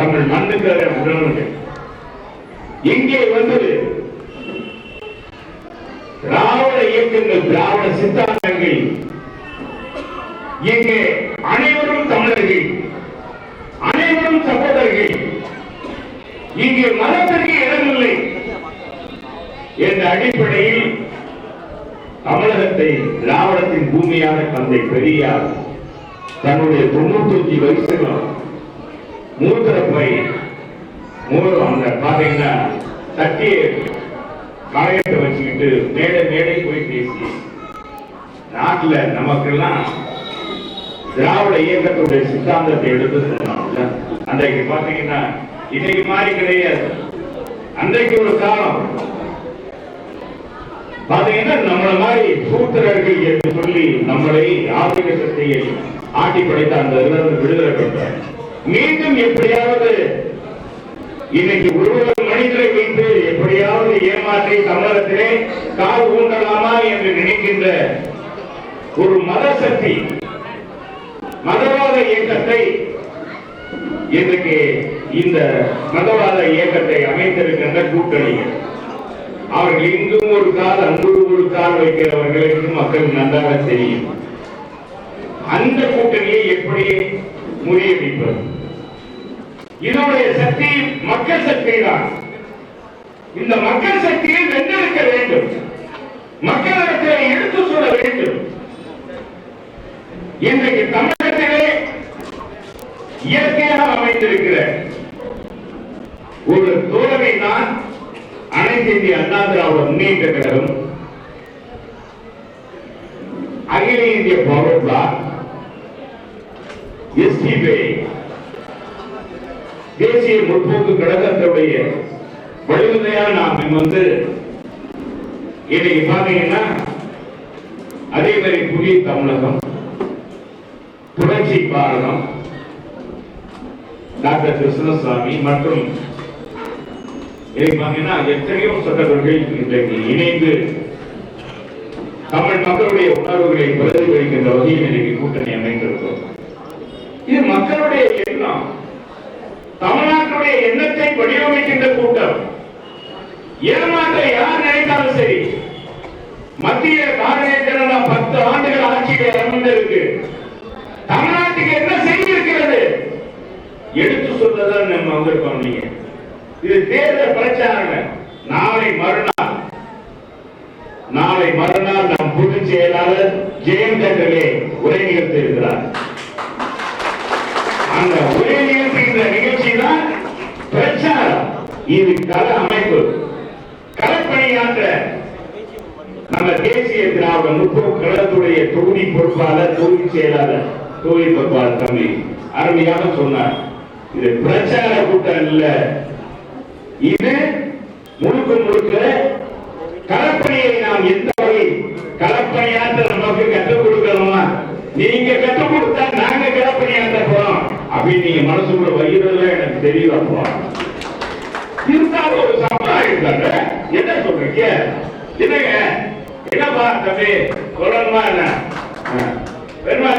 தமிழ் மண்ணுக்கான உணர்வுகள் இங்கே வந்து திராவிட இயக்கங்கள் திராவிட சித்தாந்தங்கள் இங்கே அனைவரும் தமிழர்கள் அனைவரும் சகோதரர்கள். இங்கே மதத்திற்கு இடமில்லை என்ற அடிப்படையில் தமிழகத்தை திராவிடத்தின் பூமியான தந்தை பெரியார் தன்னுடைய தொண்ணூத்தி வயசுல மூத்திர போய் மூலம் அந்த பாத்தீங்கன்னா சட்டியை காயத்தை வச்சுக்கிட்டு மேடை மேடை போய் பேசி நாட்டுல நமக்கெல்லாம் திராவிட இயக்கத்துடைய சித்தாந்தத்தை எடுத்து சொன்னாங்க அன்றைக்கு பாத்தீங்கன்னா இன்னைக்கு மாதிரி கிடையாது. அன்றைக்கு ஒரு காலம். பாத்தீங்கன்னா நம்மள மாதிரி சூத்திரர்கள் என்று சொல்லி நம்மளை ஆதிக்க சக்தியை ஆட்டி படைத்த அந்த விடுதலை பெற்றார். மீண்டும் எப்படியாவது இன்னைக்கு ஒருவர் மனிதரை வைத்து எப்படியாவது ஏமாற்றி தமிழகத்திலே கால் ஊண்டலாமா என்று நினைக்கின்ற ஒரு மத சக்தி மதவாத இயக்கத்தை இன்றைக்கு இந்த மதவாத இயக்கத்தை அமைத்திருக்கின்ற கூட்டணிகள். அவர்கள் இங்கும் ஒரு கால் அங்கும் ஒரு கால் வைக்கிறவர்களுக்கு மக்கள் நன்றாக தெரியும். அந்த கூட்டணியை எப்படி முறியடிப்பது? இதனுடைய சக்தி மக்கள் சக்தி தான் இந்த மக்கள் சக்தியை வென்றெடுக்க வேண்டும். மக்களிடத்திலே எடுத்து சொல்ல வேண்டும். இன்றைக்கு தமிழகத்திலே இயற்கையாக அமைந்திருக்கிற ஒரு தோழமை தான் அனைத்து இந்திய அண்ணா திராவிட முன்னேற்ற கழகம் அகில இந்திய பவர் பிளாக் எஸ்டிபி தேசிய முற்போக்கு கழகத்துடைய வழிமுறையாக நாம் வந்து இன்னைக்கு பாத்தீங்கன்னா அதே மாதிரி புதிய தமிழகம் புரட்சி பாரதம் டாக்டர் கிருஷ்ணசாமி மற்றும் இதை பாத்தீங்கன்னா எத்தனையோ சட்டவர்கள் இன்றைக்கு இணைந்து தமிழ் மக்களுடைய உணர்வுகளை பிரதிபலிக்கின்ற வகையில் இன்றைக்கு கூட்டணி அமைந்திருக்கிறோம் இது மக்களுடைய எண்ணம். தமிழ்நாட்டுடைய எண்ணத்தை வடிவமைக்கின்ற கூட்டம். ஏமாற்ற யார் நினைத்தாலும் சரி மத்திய பாரதிய ஜனதா பத்து ஆண்டுகள் ஆட்சியில் அமர்ந்திருக்கு. தமிழ்நாட்டுக்கு என்ன செய்திருக்கிறது? எடுத்து சொல்லதான் நம்ம வந்திருக்கோம் நீங்க. இது தேர்தல் பிரச்சாரம் நாளை மறுநாள். நாளை மறுநாள் நம் பொதுச் செயலாளர் ஜெயந்தர்களே உரை நிகழ்த்தி இருக்கிறார். அந்த உரை நிகழ்த்துகின்ற பிரச்சாரம். இது கள அமைப்பு. களப்பணியாற்ற நம்ம தேசிய திராவிட முற்போக்கு கழகத்துடைய தொகுதி பொறுப்பாளர் தொகுதி செயலாளர் தொகுதி பொறுப்பாளர் தம்பி அருமையாக சொன்னார். இது பிரச்சார கூட்டம் இல்ல இது முழுக்க முழுக்க களப்பணியை நாம் எந்த வகை களப்பணியாற்ற நமக்கு கற்றுக் கொடுக்கணுமா? நீங்க கற்றுக் கொடுத்தா நாங்க களப்பணியாற்ற போறோம். அப்படின்னு நீங்க மனசுக்குள்ள வைக்கிறதுல எனக்கு தெரியும் அப்போ. இருந்தாலும் ஒரு சமுதாயம் இருக்காங்க என்ன சொல்றீங்க? என்னங்க? என்னப்பா தம்பி? சொல்லணுமா என்ன? பெருமாள்